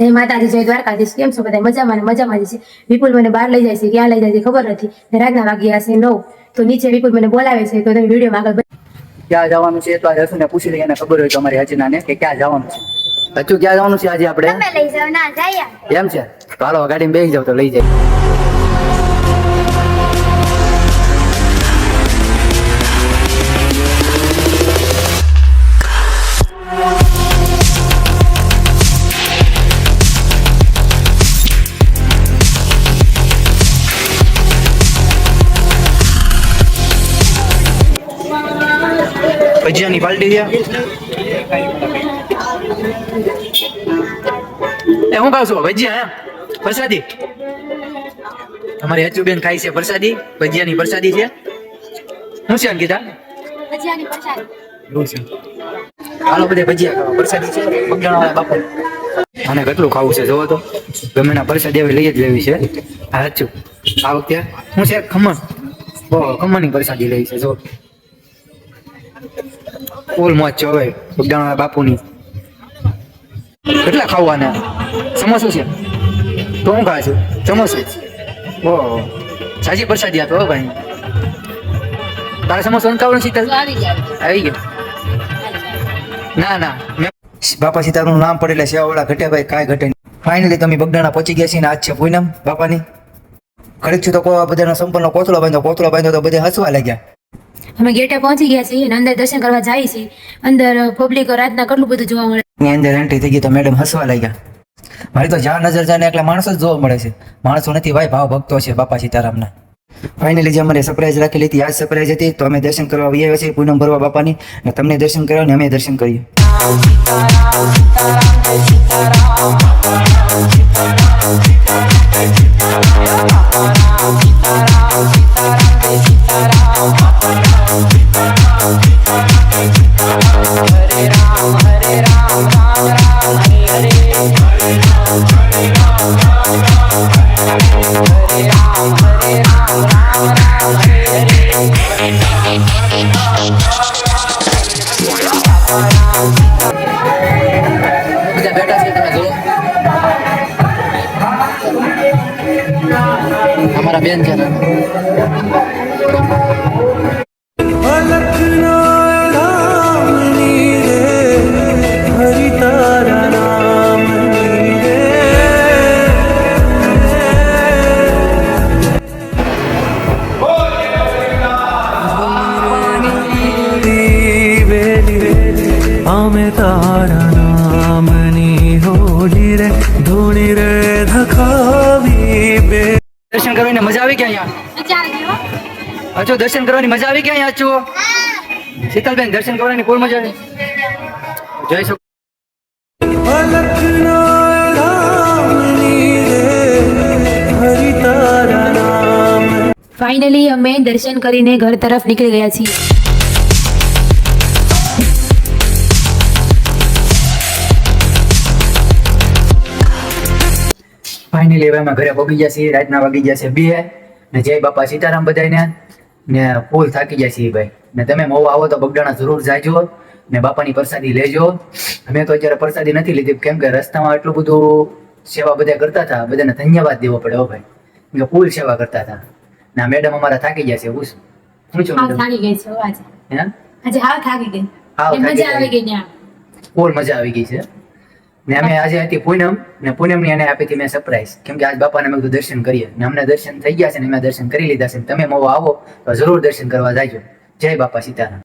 જય માતાજી જય દ્વારકાધીશ. કેમ છો બધા? મજામાં ને? મજામાં જ છે. વિપુલ મને બહાર લઈ જાય છે. ક્યાં લઈ જાય છે ખબર નથી. ને રાતના વાગ્યા હશે નવ. તો નીચે વિપુલ મને બોલાવે છે. તો તમે વિડીયોમાં આગળ ક્યાં જવાનું છે? તો આ રસુને પૂછી લઈએ. ખબર હોય તો અમારી હજીનાને કે ક્યાં જવાનું છે. હજુ ક્યાં જવાનું છે આજે આપણે? એમ છે? તો હાલો ગાડીમાં બેસી જાવ તો લઈ જાય. ભજીયાની પાલટી છે. એ હું ખાવ છું? ભજીયા એમ? પ્રસાદી અમારી હચુબેન ખાય છે પ્રસાદી ભજીયાની પ્રસાદી છે. શું છે અંકિતા? હાલો બધે ભજીયા ખાવા. પ્રસાદી છે. બગડાણા બાપુ. અને કેટલું ખાવું છે જોવો તો. ગમે ના પ્રસાદી હવે લઈ જ લેવી છે. આ હચું આ વખતે શું છે ખમણ? બહુ ખમણની પ્રસાદી લઈ છે જો ફૂલ મોજ છે હવે બગડાણા બાપુની. કેટલા ખાવાના? સમોસું છે? તો હું ખાશું છું? સમોસું. ઓહો સાજી પ્રસાદી આપે હો ભાઈ. તારે સમોસો ખાવાનું શીતલ? આવી ગયો. ના ના. બાપા સીતાનું નામ પડે એટલે સેવાવાળા ઘટે ભાઈ કાંઈ ઘટે ફાઇનલી તમે બગડાણા પહોંચી ગયા છીએ ને આજ છે પૂનમ બાપાની. ઘડીક છું તો બધાનો સંપર્કનો કોથળો બાંધો કોથળો બાંધો તો બધા હસવા લાગ્યા. અમે ગેટે પહોંચી ગયા છીએ અને અંદર દર્શન કરવા જાય છે અંદર પબ્લિક રાતના કેટલું બધું જોવા મળે અંદર એન્ટ્રી થઈ ગઈ તો મેડમ હસવા લાગ્યા. મારી તો જ્યાં નજર જાય એટલે માણસો જ જોવા મળે છે. માણસો નથી, ભાઈ ભાવ ભક્તો છે બાપા સીતારામના. ફાઇનલી જે અમારે સરપ્રાઈઝ રાખેલી હતી આ સરપ્રાઈઝ હતી. તો અમે દર્શન કરવા આવ્યા છીએ પૂનમ ભરવા બાપાની. અને તમને દર્શન કર્યા ને અમે દર્શન કરીએ બધા અમારા બેન છે દર્શન કરવાની મજા આવી ગયા અહીંયા? હજુ દર્શન કરવાની મજા આવી ગયા અહીંયા હજુ શીતલબેન દર્શન કરવાની કોઈ મજા નહીં? જય શકો ફાઇનલી અમે દર્શન કરીને ઘર તરફ નીકળી ગયા છીએ. ફાઇનલી હવે અમે ઘરે પગી ગયા છીએ રાતના વાગી ગયા છે બે. ને જય બાપા સીતારામ બધાને ને ફૂલ થાકી ગયા છીએ ભાઈ. ને તમે મોવ આવો તો બગડાણા જરૂર જાજો. ને બાપાની પ્રસાદી લેજો. અમે તો અત્યારે પ્રસાદી નથી લીધી કેમ કે રસ્તામાં એટલું બધું સેવા બધા કરતા હતા બધાને ધન્યવાદ દેવો પડે હો ભાઈ. કે ફૂલ સેવા કરતા હતા. ને મેડમ અમારા થાકી ગયા છે હું શું શું છું થાકી ગઈ છે આજે. આજે હાવ થાકી ગઈ. હાવ મજા આવી ગઈ. ફૂલ મજા આવી ગઈ છે. ને અમે આજે હતી પૂનમ, ને પૂનમની એને આપી હતી મેં સરપ્રાઈઝ કેમ કે આજ બાપાને મેં કીધું દર્શન કરીએ. ને અમને દર્શન થઈ ગયા છે ને મેં દર્શન કરી લીધા છે. તમે મોવા આવો તો જરૂર દર્શન કરવા જાજો. જય બાપા સીતારામ.